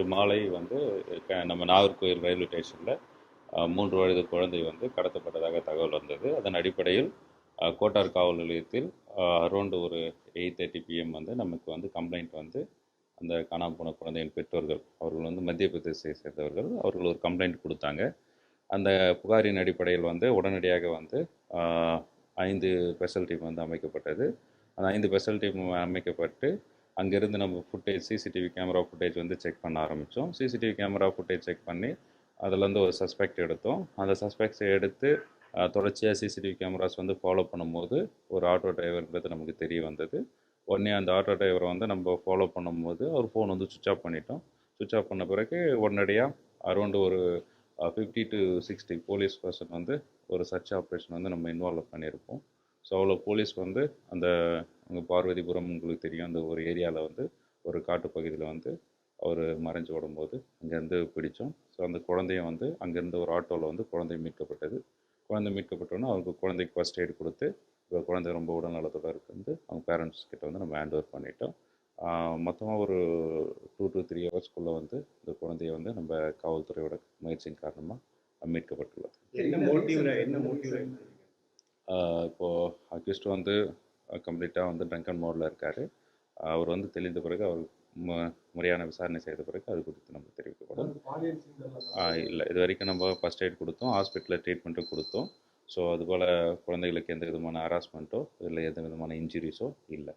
இன்று மாலை வந்து நம்ம நாகர்கோயில் ரயில்வே ஸ்டேஷனில் மூன்று வயது குழந்தை வந்து கடத்தப்பட்டதாக தகவல் வந்தது. அதன் அடிப்படையில் கோட்டார் காவல் நிலையத்தில் அரௌண்டு ஒரு எயிட் தேர்ட்டி பிஎம் வந்து நமக்கு வந்து கம்ப்ளைண்ட் வந்து அந்த காணாமல் போன குழந்தையின் பெற்றோர்கள் அவர்கள் வந்து மத்திய பிரதேசத்தை சேர்ந்தவர்கள் அவர்கள் ஒரு கம்ப்ளைண்ட் கொடுத்தாங்க. அந்த புகாரின் அடிப்படையில் வந்து உடனடியாக வந்து ஐந்து ஸ்பெஷல் டீம் வந்து அமைக்கப்பட்டது. அந்த ஐந்து ஸ்பெஷல் டீம் அமைக்கப்பட்டு அங்கேருந்து நம்ம ஃபுட்டேஜ் சிசிடிவி கேமரா ஃபுட்டேஜ் வந்து செக் பண்ண ஆரம்பித்தோம் சிசிடிவி கேமரா ஃபுட்டேஜ் செக் பண்ணி அதுலேருந்து ஒரு சஸ்பெக்ட் எடுத்தோம். அந்த சஸ்பெக்ட்ஸை எடுத்து தொடர்ச்சியாக சிசிடிவி கேமராஸ் வந்து ஃபாலோ பண்ணும்போது ஒரு ஆட்டோ டிரைவர்ன்றது நமக்கு தெரிய வந்தது. உடனே அந்த ஆட்டோ டிரைவரை வந்து நம்ம ஃபாலோ பண்ணும்போது அவர் ஃபோன் வந்து சுவிச் ஆஃப் பண்ணிட்டோம். சுவிச் ஆஃப் பண்ண பிறகு உடனடியாக அரௌண்டு ஒரு fifty to sixty police person வந்து ஒரு சர்ச் ஆப்ரேஷன் வந்து நம்ம இன்வால்வ் பண்ணியிருப்போம். ஸோ அவ்வளோ போலீஸ் வந்து அந்த அங்கே பார்வதிபுரம் உங்களுக்கு தெரியும். அந்த ஒரு ஏரியாவில் வந்து ஒரு காட்டுப்பகுதியில் வந்து அவர் மறைஞ்சு ஓடும்போது அங்கேருந்து பிடிச்சோம். ஸோ அந்த குழந்தைய வந்து அங்கேருந்து ஒரு ஆட்டோவில் வந்து குழந்தை மீட்கப்பட்டது. குழந்தை மீட்கப்பட்டோன்னே அவருக்கு குழந்தைக்கு ஃபர்ஸ்ட் எய்ட் கொடுத்து இப்போ குழந்தை ரொம்ப உடல் நலத்தோட இருக்கு அவங்க பேரண்ட்ஸ் கிட்ட வந்து நம்ம ஹேண்ட் ஓவர் பண்ணிட்டோம். மொத்தமாக ஒரு டூ டு த்ரீ ஹவர்ஸ்க்குள்ளே வந்து இந்த குழந்தைய வந்து நம்ம காவல்துறையோட முயற்சியின் காரணமாக மீட்கப்பட்டுள்ளது. என்ன மோட்டிவ்ல என்ன மோட்டிவ்ல ஆஹ் இப்போ அக்யூஸ்ட் வந்து கம்ப்ளீட்டாக வந்து ட்ரங்க் மோடில் இருக்கார். அவர் வந்து தெளிந்த பிறகு அவர் மு- முறையான விசாரணை செய்த பிறகு அது குறித்து நம்ம தெரிவிக்கப்படும். இல்லை. இது வரைக்கும் நம்ம ஃபஸ்ட் எய்ட் கொடுத்தோம் ஹாஸ்பிட்டலில் ட்ரீட்மெண்ட்டும் கொடுத்தோம். ஸோ அதுபோல் குழந்தைகளுக்கு எந்த விதமான ஹராஸ்மெண்ட்டோ இல்லை எந்த விதமான இன்ஜுரிஸோ இல்லை.